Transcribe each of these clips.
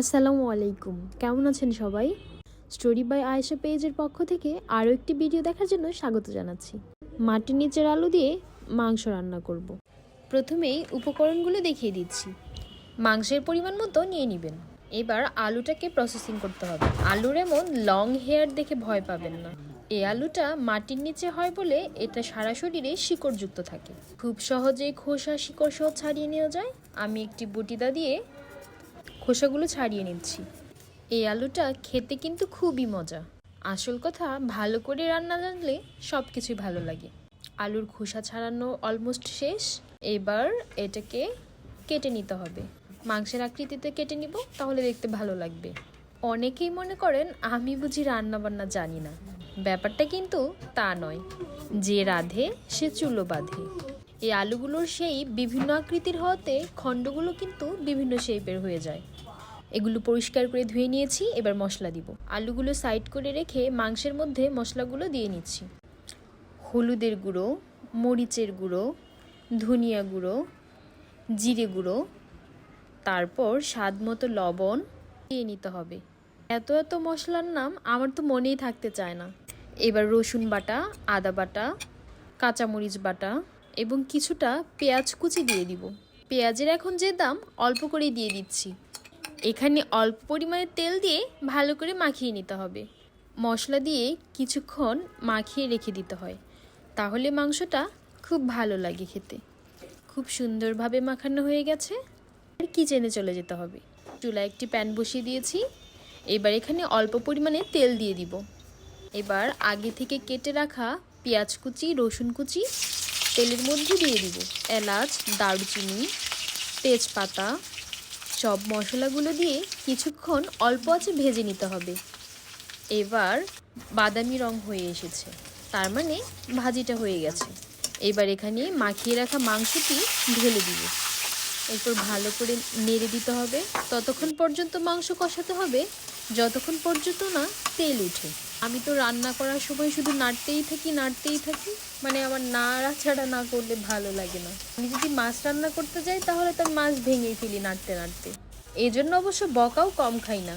আসসালামু আলাইকুম। কেমন আছেন সবাই? স্টোরি বাই আয়েশা পেজের পক্ষ থেকে আরও একটি ভিডিও দেখার জন্য স্বাগত জানাচ্ছি। মাটির নিচের আলু দিয়ে মাংস রান্না করব। প্রথমেই উপকরণগুলো দেখিয়ে দিচ্ছি। মাংসের পরিমাণ মতো নিয়ে নেবেন। এবার আলুটাকে প্রসেসিং করতে হবে। আলুর এমন লং হেয়ার দেখে ভয় পাবেন না। এই আলুটা মাটির নিচে হয় বলে এটা সারা শরীরে শিকড়যুক্ত থাকে। খুব সহজেই খোসা শিকড় সহ ছাড়িয়ে নেওয়া যায়। আমি একটি বটিদা দিয়ে খোসাগুলো ছাড়িয়ে নিচ্ছি। এই আলুটা খেতে কিন্তু খুবই মজা। আসল কথা, ভালো করে রান্না জানলে সব কিছুই ভালো লাগে। আলুর খোসা ছাড়ানো অলমোস্ট শেষ। এবার এটাকে কেটে নিতে হবে। মাংসের আকৃতিতে কেটে নিব, তাহলে দেখতে ভালো লাগবে। অনেকেই মনে করেন, আমি বুঝি রান্না বান্না জানি না। ব্যাপারটা কিন্তু তা নয়। যে রাধে, সে চুলো বাঁধে। এই আলুগুলোর সেই বিভিন্ন আকৃতির হওয়াতে খণ্ডগুলো কিন্তু বিভিন্ন শেপের হয়ে যায়। এগুলো পরিষ্কার করে ধুয়ে নিয়েছি, এবার মশলা দিব। আলুগুলো সাইড করে রেখে মাংসের মধ্যে মশলাগুলো দিয়ে নিচ্ছি। হলুদের গুঁড়ো, মরিচের গুঁড়ো, ধনিয়া গুঁড়ো, জিরে গুঁড়ো, তারপর স্বাদ মতো লবণ দিয়ে নিতে হবে। এত এত মশলার নাম আমার তো মনেই থাকতে চায় না। এবার রসুন বাটা, আদা বাটা, কাঁচামরিচ বাটা এবং কিছুটা পেঁয়াজ কুচি দিয়ে দিব। পেঁয়াজের এখন যে দাম, অল্প করেই দিয়ে দিচ্ছি। এখানে অল্প পরিমাণে তেল দিয়ে ভালো করে মাখিয়ে নিতে হবে। মশলা দিয়ে কিছুক্ষণ মাখিয়ে রেখে দিতে হয়। তাহলে মাংসটা খুব ভালো লাগে খেতে। খুব সুন্দরভাবে মাখানো হয়ে গেছে। আর কিচেনে চলে যেতে হবে। চুলায় একটি প্যান বসিয়ে দিয়েছি। এবার এখানে অল্প পরিমাণে তেল দিয়ে দিব। এবার আগে থেকে কেটে রাখা পেঁয়াজ কুচি, রসুন কুচি তেলের মধ্যে দিয়ে দিব এলাচ, দারুচিনি, তেজপাতা। সব মশলাগুলো দিয়ে কিছুক্ষণ অল্প আছে ভেজে নিতে হবে। এবার বাদামি রং হয়ে এসেছে, তার মানে ভাজিটা হয়ে গেছে। এবার এখানে মাখিয়ে রাখা মাংসটি ঢেলে দিব। এরপর ভালো করে নেড়ে দিতে হবে। ততক্ষণ পর্যন্ত মাংস কষাতে হবে। যতক্ষণ পর্যন্ত না তেল উঠে। আমি তো রান্না করার সময় শুধু নাড়তেই থাকি নাড়তেই থাকি। মানে আমার নাড়া ছাড়া না করলে ভালো লাগে না। আমি যদি মাছ রান্না করতে যাই, তাহলে তো আমি মাছ ভেঙেই ফেলি নাড়তে নাড়তে। এই জন্য অবশ্য বকাও কম খাই না।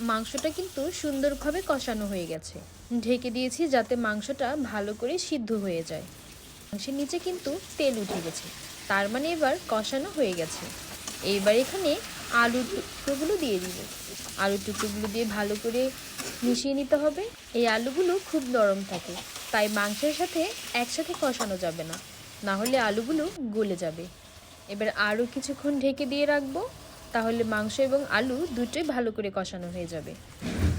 মাংসটা কিন্তু সুন্দরভাবে কষানো হয়ে গেছে। ঢেকে দিয়েছি যাতে মাংসটা ভালো করে সিদ্ধ হয়ে যায়। মাংসের নিচে কিন্তু তেল উঠে গেছে। তার মানে এবার কষানো হয়ে গেছে। এইবার এখানে আলুর টুকরোগুলো দিয়ে দিব। আলুর টুকরোগুলো দিয়ে ভালো করে মিশিয়ে নিতে হবে। এই আলুগুলো খুব নরম থাকে। তাই মাংসের সাথে একসাথে কষানো যাবে না। না হলে আলুগুলো গলে যাবে। এবার আরও কিছুক্ষণ ঢেকে দিয়ে রাখব। তাহলে মাংস এবং আলু দুটোই ভালো করে কষানো হয়ে যাবে।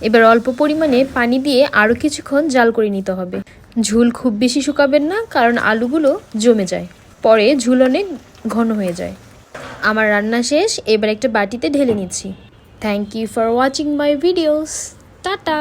এবার অল্প পরিমাণে পানি দিয়ে আরও কিছুক্ষণ জাল করে নিতে হবে। ঝুল খুব বেশি শুকাবেন না, কারণ আলুগুলো জমে যায়। পরে ঝুল অনেক ঘন হয়ে যায়। আমার রান্না শেষ, এবার একটা বাটিতে ঢেলে নিচ্ছি। Thank you for watching my videos tata!